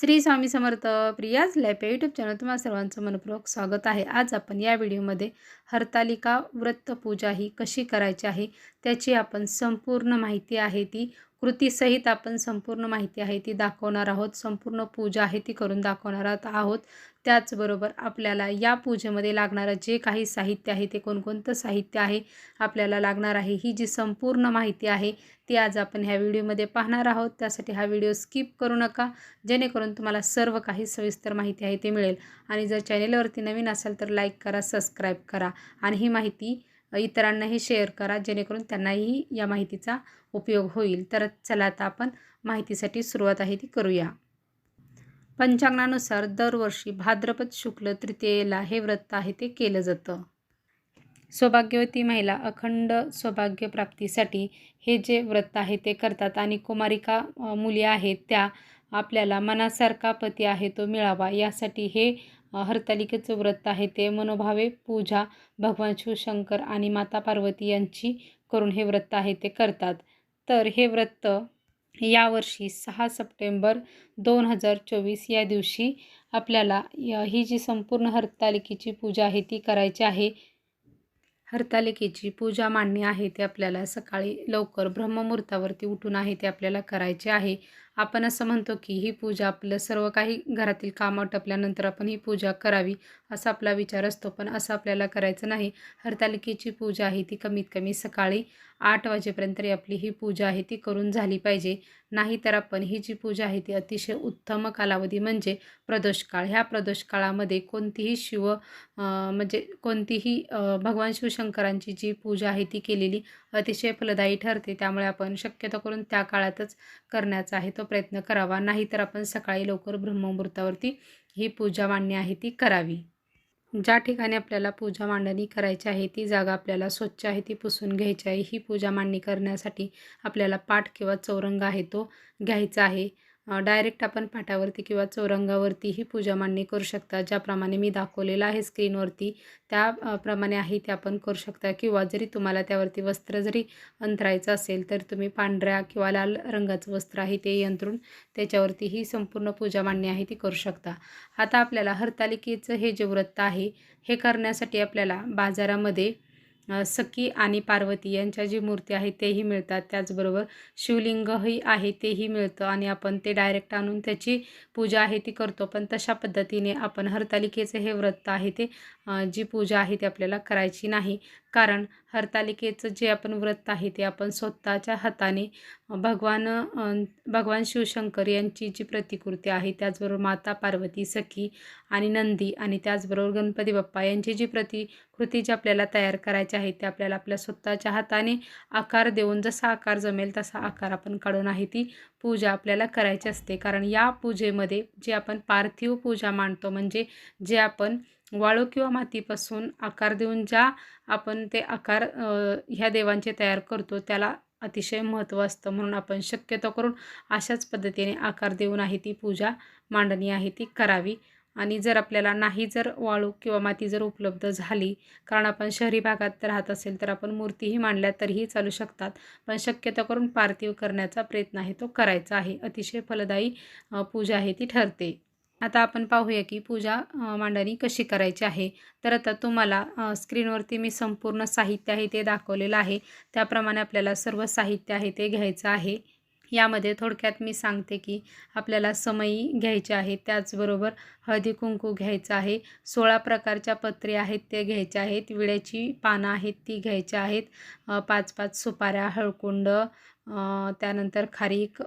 Shri Swami Samarth Priya's life या YouTube channel तुम्हाला सर्वांचं मनपूर्वक स्वागत आहे. आज आपण या व्हिडिओमध्ये हरतालिका व्रत पूजा ही कशी करायची आहे? त्याची आपण संपूर्ण माहिती आहे ती कृतीसहित आपण संपूर्ण माहिती आहे ती दाखवणार आहोत. संपूर्ण पूजा आहे ती करून दाखवणार आहोत. त्याचबरोबर आपल्याला या पूजेमध्ये लागणारं जे काही साहित्य आहे ते कोणकोणतं साहित्य आहे आपल्याला लागणार आहे ही जी संपूर्ण माहिती आहे ती आज आपण ह्या व्हिडिओमध्ये पाहणार आहोत. त्यासाठी हा व्हिडिओ स्किप करू नका. जेणेकरून तुम्हाला सर्व काही सविस्तर माहिती आहे ते मिळेल. आणि जर चॅनेलवरती नवीन असाल तर लाईक करा सबस्क्राईब करा. आणि ही माहिती इतरांनाही शेअर करा जेणेकरून त्यांनाही या माहितीचा उपयोग होईल. तर चला आता आपण माहितीसाठी सुरुवात आहे ती करूया. पंचांगानुसार दरवर्षी भाद्रपद शुक्ल तृतीयेला हे व्रत आहे ते केलं जातं. सौभाग्यवती महिला अखंड सौभाग्य प्राप्तीसाठी हे जे व्रत आहे ते करतात आणि कुमारिका मुली आहेत त्या आपल्याला मनासारखा पती आहे तो मिळावा यासाठी हे हरतालिकेचं व्रत आहे. ते मनोभावे पूजा भगवान शिवशंकर आणि माता पार्वती यांची करून हे व्रत आहे ते करतात. तर हे व्रत यावर्षी सहा सप्टेंबर दोन हजार चोवीस या दिवशी आपल्याला ही जी संपूर्ण हरतालिकेची पूजा आहे ती करायची आहे. हरतालिकेची पूजा मांडणी आहे ते आपल्याला सकाळी लवकर ब्रह्ममुहूर्तावरती उठून आहे ते आपल्याला करायचे आहे. आपण असं म्हणतो की ही पूजा आपलं सर्व काही घरातील कामं टपल्यानंतर आपण ही पूजा करावी असा आपला विचार असतो. पण असं आपल्याला करायचं नाही. हरतालिकेची पूजा आहे ती कमीत कमी सकाळी आठ वाजेपर्यंत आपली ही पूजा आहे ती करून झाली पाहिजे. नाहीतर आपण ही जी पूजा आहे ती अतिशय उत्तम कालावधी म्हणजे प्रदोष काळ ह्या प्रदोष काळामध्ये कोणतीही शिव म्हणजे कोणतीही भगवान शिवशंकरांची जी पूजा आहे ती केलेली अतिशय फलदायी ठरते. त्यामुळे आपण शक्यतो करून त्या काळातच करण्याचा आहे तो प्रयत्न करावा. नाहीतर आपण सकाळी लवकर ब्रह्ममुहूर्तावरती ही पूजा मांडणी आहे ती करावी. ज्या ठिकाणी आपल्याला पूजा मांडणी करायची आहे ती जागा आपल्याला स्वच्छ आहे ती पुसून घ्यायची आहे. ही पूजा मांडणी करण्यासाठी आपल्याला पाठ किंवा चौरंग आहे तो घ्यायचा आहे. डायरेक्ट आपण पाटावरती किंवा चौरंगावरती ही पूजा मांडणी करू शकता. ज्याप्रमाणे मी दाखवलेलं आहे स्क्रीनवरती त्याप्रमाणे आहे ते आपण करू शकता. किंवा जरी तुम्हाला त्यावरती वस्त्र जरी अंतरायचं असेल तर तुम्ही पांढऱ्या किंवा लाल रंगाचं वस्त्र आहे ते यंत्रून त्याच्यावरती ही संपूर्ण पूजा मांडणी आहे ती करू शकता. आता आपल्याला हरतालिकेचं हे जे व्रत आहे हे करण्यासाठी आपल्याला बाजारामध्ये सखी आणि पार्वती यांच्या जी मूर्ती आहे तेही मिळतात. त्याचबरोबर शिवलिंगही आहे तेही मिळतं आणि आपण ते डायरेक्ट आणून त्याची पूजा आहे ती करतो. पण तशा पद्धतीने आपण हरतालिकेचं हे व्रत आहे ते जी पूजा आहे ती आपल्याला करायची नाही. कारण हरतालिकेचं जे आपण व्रत आहे ते आपण स्वतःच्या हाताने भगवान भगवान शिवशंकर यांची जी प्रतिकृती आहे त्याचबरोबर माता पार्वती सखी आणि नंदी आणि त्याचबरोबर गणपती बाप्पा यांची जी प्रतिकृती जी आपल्याला तयार करायची आहे ते आपल्याला आपल्या स्वतःच्या हाताने आकार देऊन जसा आकार जमेल तसा आकार आपण काढून आहे ती पूजा आपल्याला करायची असते. कारण या पूजेमध्ये जे आपण पार्थिव पूजा मांडतो म्हणजे जे आपण वाळू किंवा मातीपासून आकार देऊन ज्या आपण ते आकार ह्या देवांचे तयार करतो त्याला अतिशय महत्त्व असतं. म्हणून आपण शक्यतो करून अशाच पद्धतीने आकार देऊन आहे ती पूजा मांडणी आहे ती करावी. आणि जर आपल्याला नाही जर वाळू किंवा माती जर उपलब्ध झाली कारण आपण शहरी भागात राहत असेल तर आपण मूर्तीही मांडल्या तरीही चालू शकतात. पण शक्यतो करून पार्थिव करण्याचा प्रयत्न आहे तो करायचा आहे. अतिशय फलदायी पूजा आहे ती ठरते. आता आपण पाहूया की पूजा मांडणी कशी करायची आहे. तर आता तुम्हाला स्क्रीनवरती मी संपूर्ण साहित्य आहे ते दाखवलेलं आहे. त्याप्रमाणे आपल्याला सर्व साहित्य आहे ते घ्यायचं आहे. यामध्ये थोडक्यात मी सांगते की आपल्याला समई घ्यायची आहे त्याचबरोबर हळदी कुंकू घ्यायचं आहे सोळा प्रकारच्या पत्रे आहेत ते घ्यायचे आहेत विड्याची पानं आहेत ती घ्यायची आहेत पाच पाच सुपाऱ्या हळकुंड त्यानंतर खारीक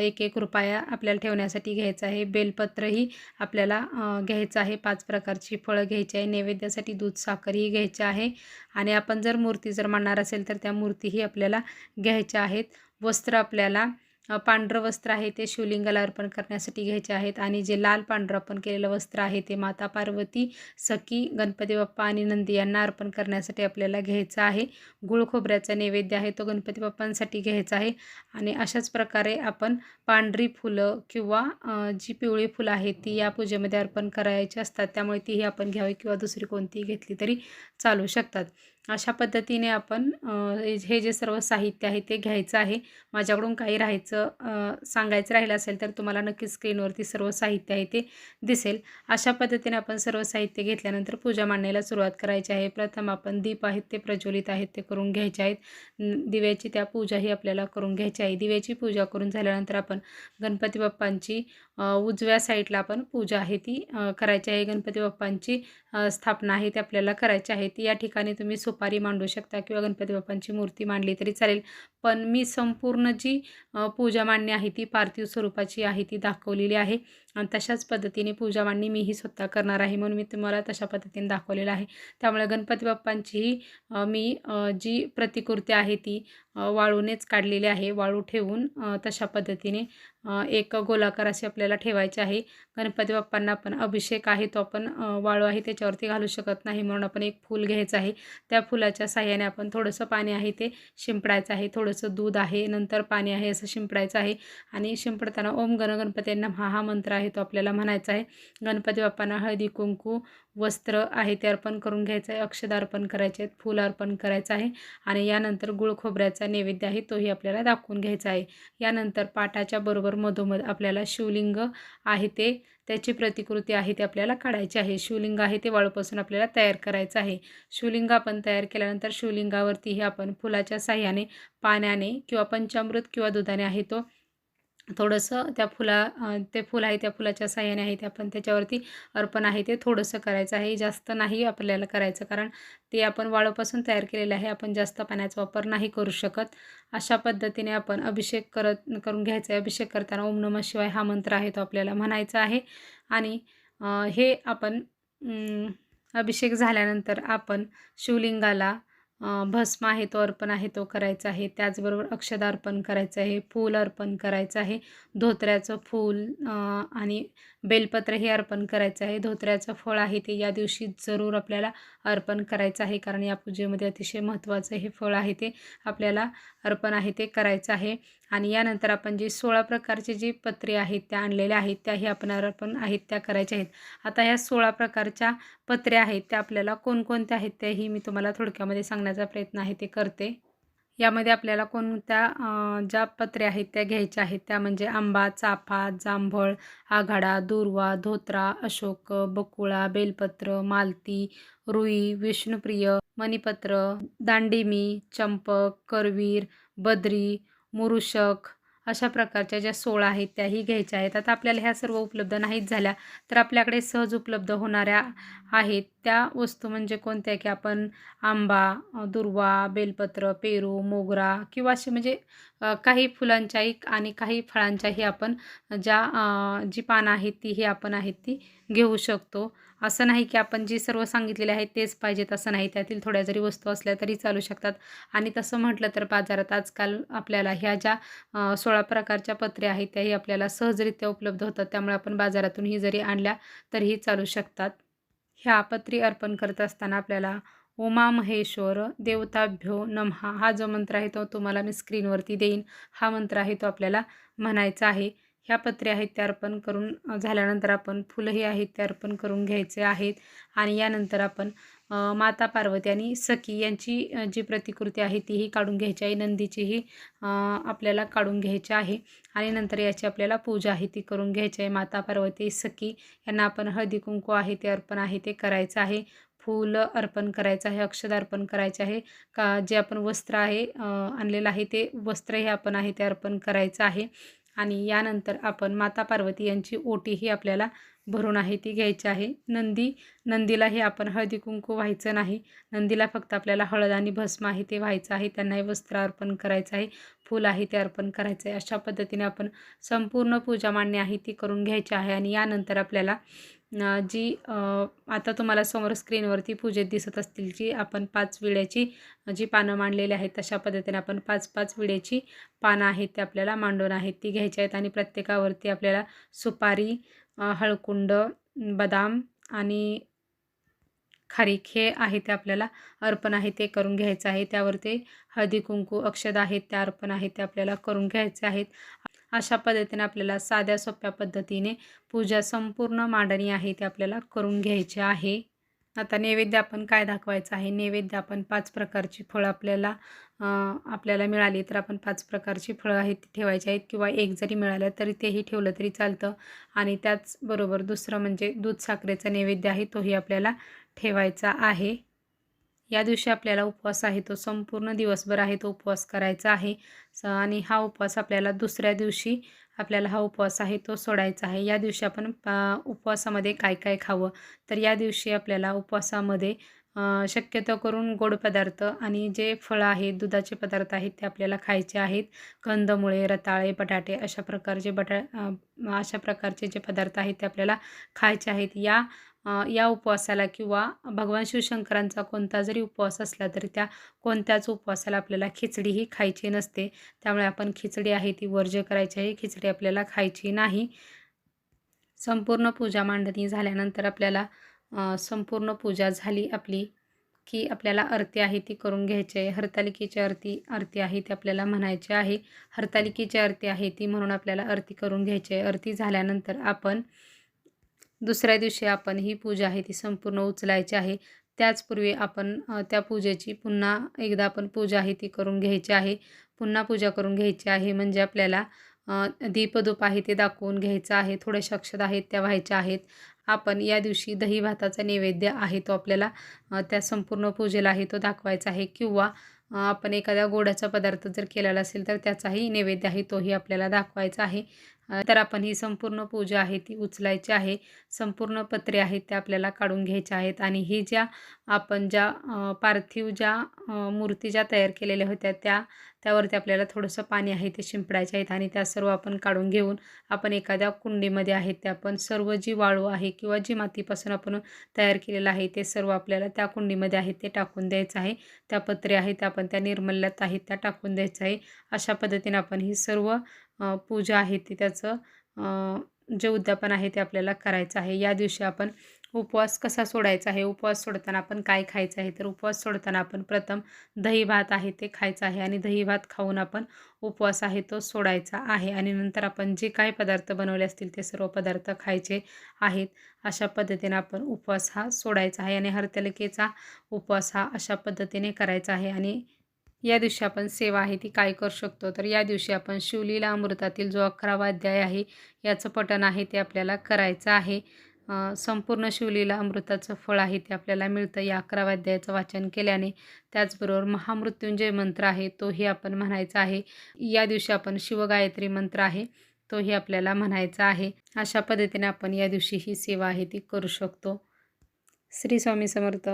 एक एक रुपया आपल्याला ठेवण्यासाठी घ्यायचं आहे. बेलपत्रही आपल्याला घ्यायचं आहे. पाच प्रकारची फळं घ्यायची आहे. नैवेद्यासाठी दूध साखरही घ्यायची आहे. आणि आपण जर मूर्ती जर मांडणार असेल तर त्या मूर्तीही आपल्याला घ्यायच्या आहेत. वस्त्र आपल्याला पांढरं वस्त्र आहे ते शिवलिंगाला अर्पण करण्यासाठी घ्यायचे आहेत आणि जे लाल पांढरं अर्पण केलेलं वस्त्र आहे ते माता पार्वती सखी गणपती बाप्पा आणि नंदी यांना अर्पण करण्यासाठी आपल्याला घ्यायचं आहे. गुळ खोबऱ्याचा नैवेद्य आहे तो गणपती बाप्पांसाठी घ्यायचा आहे आणि अशाच प्रकारे आपण पांढरी फुलं किंवा जी पिवळी फुलं आहेत ती या पूजेमध्ये अर्पण करायची असतात. त्यामुळे तीही आपण घ्यावी किंवा दुसरी कोणतीही घेतली तरी चालू शकतात. अशा पद्धतीने आपण हे जे सर्व साहित्य आहे ते घ्यायचं आहे. माझ्याकडून काही राहायचं करायचं सांगायचं राहिलं असेल तर तुम्हाला नक्की स्क्रीनवरती सर्व साहित्य आहे ते दिसेल. अशा पद्धतीने आपण सर्व साहित्य घेतल्यानंतर पूजा मांडण्याला सुरुवात करायची आहे. प्रथम आपण दीप आहेत ते प्रज्वलित आहेत ते करून घ्यायचे आहेत. दिव्याची त्या पूजा ही आपल्याला करून घ्यायची आहे. दिव्याची पूजा करून झाल्यानंतर आपण गणपती बाप्पांची उजव्या साईडला आपण पूजा आहे ती करायची आहे. गणपती बाप्पांची स्थापना आहे ती आपल्याला करायची आहे. ती या ठिकाणी तुम्ही सुपारी मांडू शकता किंवा गणपती बाप्पांची मूर्ती मांडली तरी चालेल. पण मी संपूर्ण जी पूजा मांडणी आहे ती पार्थिव स्वरूपाची आहे ती दाखवलेली आहे. आणि तशाच पद्धतीने पूजा मांडणी मीही स्वतः करणार आहे म्हणून मी तुम्हाला तशा पद्धतीने दाखवलेलं आहे. त्यामुळे गणपती बाप्पांचीही मी जी प्रतिकृती आहे ती वाळूनेच काढलेली आहे. वाळू ठेवून तशा पद्धतीने एक गोलाकार अशी आपल्याला ठेवायचे आहे. गणपती बाप्पांना आपण अभिषेक आहे तो आपण वाळू आहे त्याच्यावरती घालू शकत नाही म्हणून आपण एक फूल घ्यायचं आहे. त्या फुलाच्या साह्याने आपण थोडंसं पाणी आहे ते शिंपडायचं आहे. थोडंसं दूध आहे नंतर पाणी आहे असं शिंपडायचं आहे. आणि शिंपडताना ओम गण गणपतींना हा हा मंत्र आहे. तो आपल्याला म्हणायचा आहे. गणपती बाप्पांना हळदी कुंकू वस्त्र आहे ते अर्पण करून घ्यायचं आहे. अक्षदा अर्पण करायचे आहेत फूल अर्पण करायचं आहे आणि यानंतर गुळ खोबऱ्याचा नैवेद्य आहे तोही आपल्याला दाखवून घ्यायचा आहे. यानंतर पाठाच्या बरोबर मधोमध आपल्याला शिवलिंग आहे ते त्याची प्रतिकृती आहे ते आपल्याला काढायची आहे. शिवलिंग आहे ते वाळूपासून आपल्याला तयार करायचं आहे. शिवलिंग आपण तयार केल्यानंतर शिवलिंगावरतीही आपण फुलाच्या साह्याने पाण्याने किंवा पंचामृत किंवा दुधाने आहे तो थोडंसं त्या फुला ते फुल आहे त्या फुलाच्या साह्याने आहे ते आपण त्याच्यावरती अर्पण आहे ते थोडंसं करायचं आहे. जास्त नाही आपल्याला करायचं कारण ते आपण वाळूपासून तयार केलेलं आहे. आपण जास्त पाण्याचा वापर नाही करू शकत. अशा पद्धतीने आपण अभिषेक करत करून घ्यायचा आहे. अभिषेक करताना ओम नमः शिवाय हा मंत्र आहे तो आपल्याला म्हणायचा आहे. आणि हे आपण अभिषेक झाल्यानंतर आपण शिवलिंगाला भस्म आहे तो अर्पण आहे तो करायचा आहे. त्याचबरोबर अक्षदा अर्पण करायचं आहे फूल अर्पण करायचं आहे. धोत्र्याचं फूल आणि बेलपत्र हे अर्पण करायचं आहे. धोत्र्याचं फळ आहे ते या दिवशी जरूर आपल्याला अर्पण करायचं आहे. कारण या पूजेमध्ये अतिशय महत्त्वाचं हे फळ आहे ते आपल्याला अर्पण आहे ते करायचं आहे. आणि यानंतर आपण जी सोळा प्रकारची जी पत्रे आहेत त्या आणलेल्या आहेत त्याही आपण पण आहेत त्या करायच्या आहेत. आता ह्या सोळा प्रकारच्या पत्रे आहेत त्या आपल्याला कोणकोणत्या आहेत त्याही मी तुम्हाला थोडक्यामध्ये सांगण्याचा प्रयत्न आहे ते करते. यामध्ये आपल्याला कोणत्या ज्या पत्रे आहेत त्या घ्यायच्या आहेत त्या म्हणजे आंबा चाफा जांभळ आघाडा दुर्वा धोत्रा अशोक बकुळा बेलपत्र मालती रुई विष्णुप्रिय मणिपत्र दांडिमी चंपक करवीर बद्री मुरुषक अशा प्रकारच्या ज्या सोळा आहेत त्याही घ्यायच्या आहेत. आता आपल्याला ह्या सर्व उपलब्ध नाहीत झाल्या तर आपल्याकडे सहज उपलब्ध होणाऱ्या आहेत. त्या वस्तू म्हणजे कोणत्या? की आपण आंबा दुर्वा बेलपत्र पेरू मोगरा किंवा असे म्हणजे काही फुलांच्याही आणि काही फळांच्याही आपण ज्या जी पानं आहेत ती ही आपण आहेत ती घेऊ शकतो. असं नाही की आपण जे सर्व सांगितलेले आहेत तेच पाहिजेत असं नाही. त्यातील थोड्या जरी वस्तू असल्या तरी चालू शकतात. आणि तसं म्हटलं तर बाजारात आजकाल आपल्याला ह्या ज्या सोळा प्रकारच्या पत्रे आहेत त्याही आपल्याला सहजरित्या उपलब्ध होतात. त्यामुळे आपण बाजारातूनही जरी आणल्या तरीही चालू शकतात. ह्या पत्री अर्पण करत असताना आपल्याला उमा महेश्वर देवताभ्यो नमहा हा जो मंत्र आहे तो तुम्हाला मी स्क्रीनवरती देईन. हा मंत्र आहे तो आपल्याला म्हणायचा आहे. ह्या पत्रे आहेत ते अर्पण करून झाल्यानंतर आपण फुलंही आहेत ते अर्पण करून घ्यायचे आहेत. आणि यानंतर आपण माता पार्वती आणि सखी यांची जी प्रतिकृती आहे तीही काढून घ्यायची आहे. नंदीचीही आपल्याला काढून घ्यायची आहे. आणि नंतर याची आपल्याला पूजा आहे ती करून घ्यायची आहे. माता पार्वती सखी यांना आपण हळदी कुंकू आहे ते अर्पण आहे ते करायचं आहे. फूल अर्पण करायचं आहे अक्षद अर्पण करायचे आहे. का जे आपण वस्त्र आहे आणलेलं आहे ते वस्त्र हे आपण आहे ते अर्पण करायचं आहे. आणि यानंतर आपण माता पार्वती यांची ओटीही आपल्याला भरून आहे ती घ्यायची आहे. नंदी नंदीलाही आपण हळदी कुंकू व्हायचं नाही. नंदीला फक्त आपल्याला हळद आणि भस्म आहे ते व्हायचं आहे. त्यांनाही वस्त्र अर्पण करायचं आहे फूल आहे ते अर्पण करायचं आहे. अशा पद्धतीने आपण संपूर्ण पूजा मांडणी आहे ती करून घ्यायची आहे. आणि यानंतर आपल्याला जी आता तुम्हाला समोर स्क्रीनवरती पूजेत दिसत असतील जी आपण पाच विड्याची जी पानं मांडलेली आहेत तशा पद्धतीने आपण पाच पाच विड्याची पानं आहेत ते आपल्याला मांडून आहेत ती घ्यायची आहेत आणि प्रत्येकावरती आपल्याला सुपारी हळकुंड बदाम आणि खारीक हे आहे ते आपल्याला अर्पण आहे ते करून घ्यायचं आहे त्यावरती हळदी कुंकू अक्षद आहेत त्या अर्पण आहेत ते आपल्याला करून घ्यायचे आहेत. अशा पद्धतीने आपल्याला साध्या सोप्या पद्धतीने पूजा संपूर्ण मांडणी आहे ती आपल्याला करून घ्यायची आहे. आता नैवेद्य आपण काय दाखवायचं आहे? नैवेद्य आपण पाच प्रकारची फळं आपल्याला आपल्याला मिळाली तर आपण पाच प्रकारची फळं आहेत ती ठेवायची आहेत किंवा एक जरी मिळालं तरी तेही ठेवलं तरी चालतं. आणि त्याचबरोबर दुसरं म्हणजे दूध साखरेचा नैवेद्य आहे तोही आपल्याला ठेवायचा आहे. या दिवशी आपल्याला उपवास आहे तो संपूर्ण दिवसभर आहे तो उपवास करायचा आहे. स आणि हा उपवास आपल्याला दुसऱ्या दिवशी आपल्याला हा उपवास आहे तो सोडायचा आहे. या दिवशी आपण उपवासामध्ये काय काय खावं? तर या दिवशी आपल्याला उपवासामध्ये शक्यतो करून गोड पदार्थ आणि जे फळं आहेत दुधाचे पदार्थ आहेत ते आपल्याला खायचे आहेत. कंदमुळे रताळे बटाटे अशा प्रकारचे बटा अशा प्रकारचे जे पदार्थ आहेत ते आपल्याला खायचे आहेत. या या उपवासाला किंवा भगवान शिवशंकरांचा कोणता जरी उपवास असला तरी त्या कोणत्याच उपवासाला आपल्याला खिचडीही खायची नसते. त्यामुळे आपण खिचडी आहे ती वर्ज्य करायची आहे. खिचडी आपल्याला खायची नाही. संपूर्ण पूजा मांडणी झाल्यानंतर आपल्याला संपूर्ण पूजा झाली आपली की आपल्याला आरती आहे ती करून घ्यायची आहे. हरतालिकेची आरती आरती आहे ती आपल्याला म्हणायची आहे. हरतालिकेची आरती आहे ती म्हणून आपल्याला आरती करून घ्यायची आहे. आरती झाल्यानंतर आपण दुसऱ्या दिवशी आपण ही पूजा आहे ती संपूर्ण उचलायची आहे. त्याचपूर्वी आपण त्या पूजेची पुन्हा एकदा आपण पूजा आहे ती करून घ्यायची आहे. पुन्हा पूजा करून घ्यायची आहे म्हणजे आपल्याला दीपधूप आहे ते दाखवून घ्यायचं आहे. थोड्याशा अक्षता आहेत त्या व्हायच्या आहेत. आपण या दिवशी दही भाताचा नैवेद्य आहे तो आपल्याला त्या संपूर्ण पूजेला आहे तो दाखवायचा आहे. किंवा आपण एखाद्या गोडाचा पदार्थ जर केलेला असेल तर त्याचाही नैवेद्य आहे तोही आपल्याला दाखवायचा आहे. तर आपण ही संपूर्ण पूजा आहे ती उचलायची आहे. संपूर्ण पत्रे आहेत त्या आपल्याला काढून घ्यायच्या आहेत आणि ही ज्या आपण ज्या पार्थिव ज्या मूर्ती ज्या तयार केलेल्या होत्या त्या त्यावरती आपल्याला थोडंसं पाणी आहे ते शिंपडायचे आहेत आणि त्या सर्व आपण काढून घेऊन आपण एखाद्या कुंडीमध्ये आहेत ते आपण सर्व जी वाळू आहे किंवा जी मातीपासून आपण तयार केलेलं आहे ते सर्व आपल्याला त्या कुंडीमध्ये आहे ते टाकून द्यायचं आहे. त्या पत्रे आहेत त्या आपण त्या निर्मल्यात आहेत त्या टाकून द्यायचं आहे. अशा पद्धतीने आपण ही सर्व पूजा आहे ती त्याचं जे उद्यापन आहे ते आपल्याला करायचं आहे. या दिवशी आपण उपवास कसा सोडायचा आहे? उपवास सोडताना आपण काय खायचं आहे? तर उपवास सोडताना आपण प्रथम दही भात आहे ते खायचं आहे आणि दही भात खाऊन आपण उपवास आहे तो सोडायचा आहे आणि नंतर आपण जे काय पदार्थ बनवले असतील ते सर्व पदार्थ खायचे आहेत. अशा पद्धतीने आपण उपवास हा सोडायचा आहे आणि हरतलिकेचा उपवास हा अशा पद्धतीने करायचा आहे आणि या दिवशी आपण सेवा आहे ती काय करू शकतो? तर या दिवशी आपण शिवलीला अमृतातील जो अकरावा अध्याय आहे याचं पठण आहे ते आपल्याला करायचं आहे. संपूर्ण शिवलीला अमृताचं फळ आहे ते आपल्याला मिळतं या अकराव्या अध्यायाचं वाचन केल्याने. त्याचबरोबर महामृत्युंजय मंत्र आहे तोही आपण म्हणायचा आहे. या दिवशी आपण शिवगायत्री मंत्र आहे तोही आपल्याला म्हणायचा आहे. अशा पद्धतीने आपण या दिवशी ही सेवा आहे ती करू शकतो. श्री स्वामी समर्थ.